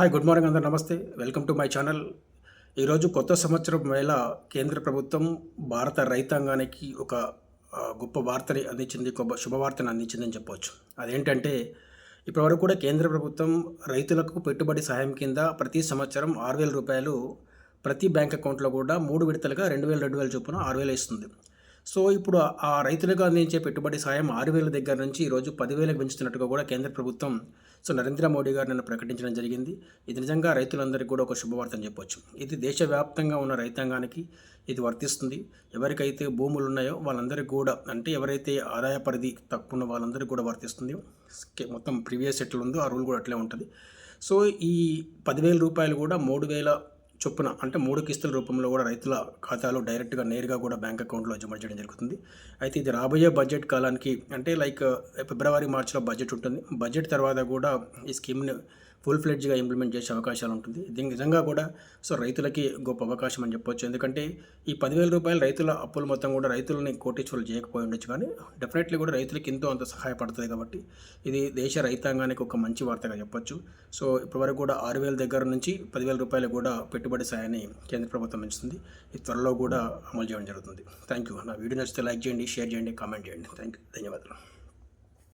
Hi good morning అందరూ నమస్తే. Welcome to my channel ఈరోజు కొత్త సంవత్సరం వేళ కేంద్ర ప్రభుత్వం భారత రైతాంగానికి ఒక గొప్ప వార్తని అందించింది గొప్ప శుభవార్తను అందించిందని చెప్పవచ్చు అదేంటంటే ఇప్పటివరకు కూడా కేంద్ర ప్రభుత్వం రైతులకు పెట్టుబడి సహాయం కింద ప్రతి సంవత్సరం ఆరు వేల రూపాయలు ప్రతి బ్యాంక్ అకౌంట్లో కూడా మూడు విడతలుగా రెండు వేల రెండు వేల చొప్పున ఆరు వేలు ఇస్తుంది. సో ఇప్పుడు ఆ- రైతులకు అందించే పెట్టుబడి సాయం ఆరు వేల దగ్గర నుంచి ఈరోజు పదివేలకు పెంచుతున్నట్టుగా కూడా కేంద్ర ప్రభుత్వం సో నరేంద్ర మోడీ గారు నిన్న ప్రకటించడం జరిగింది. ఇది నిజంగా రైతులందరికీ కూడా ఒక శుభవార్త అని చెప్పొచ్చు. ఇది దేశవ్యాప్తంగా ఉన్న రైతాంగానికి ఇది వర్తిస్తుంది. ఎవరికైతే భూములు ఉన్నాయో వాళ్ళందరికీ కూడా అంటే ఎవరైతే ఆదాయ పరిధి తక్కువ ఉన్న వాళ్ళందరికీ కూడా వర్తిస్తుంది. మొత్తం ప్రీవియస్ ఎట్లా ఉందో ఆ రూల్ కూడా అట్లే ఉంటుంది. సో ఈ పదివేల రూపాయలు కూడా మూడు వేల చొప్పున అంటే మూడు కిస్తుల రూపంలో కూడా రైతుల ఖాతాలో డైరెక్ట్గా నేరుగా కూడా బ్యాంక్ అకౌంట్లో జమ చేయడం జరుగుతుంది. అయితే ఇది రాబోయే బడ్జెట్ కాలానికి అంటే లైక్ ఫిబ్రవరి మార్చిలో బడ్జెట్ ఉంటుంది. బడ్జెట్ తర్వాత కూడా ఈ స్కీమ్ని ఫుల్ ఫ్లెడ్జ్గా ఇంప్లిమెంట్ చేసే అవకాశాలు ఉంటుంది. ఇది నిజంగా కూడా సో రైతులకి గొప్ప అవకాశం అని చెప్పొచ్చు. ఎందుకంటే ఈ పదివేల రూపాయలు రైతుల అప్పులు మొత్తం కూడా రైతులని కోటీశ్వరులు చేయకపోయి ఉండొచ్చు. కానీ డెఫినెట్లీ కూడా రైతులకి ఎంతో అంత సహాయపడుతుంది కాబట్టి ఇది దేశ రైతాంగానికి ఒక మంచి వార్తగా చెప్పొచ్చు. సో ఇప్పటివరకు కూడా ఆరు వేల దగ్గర నుంచి పదివేల రూపాయలు కూడా పెట్టుబడి సాయాన్ని కేంద్ర ప్రభుత్వం ఇస్తుంది ఇది త్వరలో కూడా అమలు చేయడం జరుగుతుంది. థ్యాంక్ యూ నా వీడియో నచ్చితే లైక్ చేయండి షేర్ చేయండి కామెంట్ చేయండి. థ్యాంక్ యూ ధన్యవాదాలు.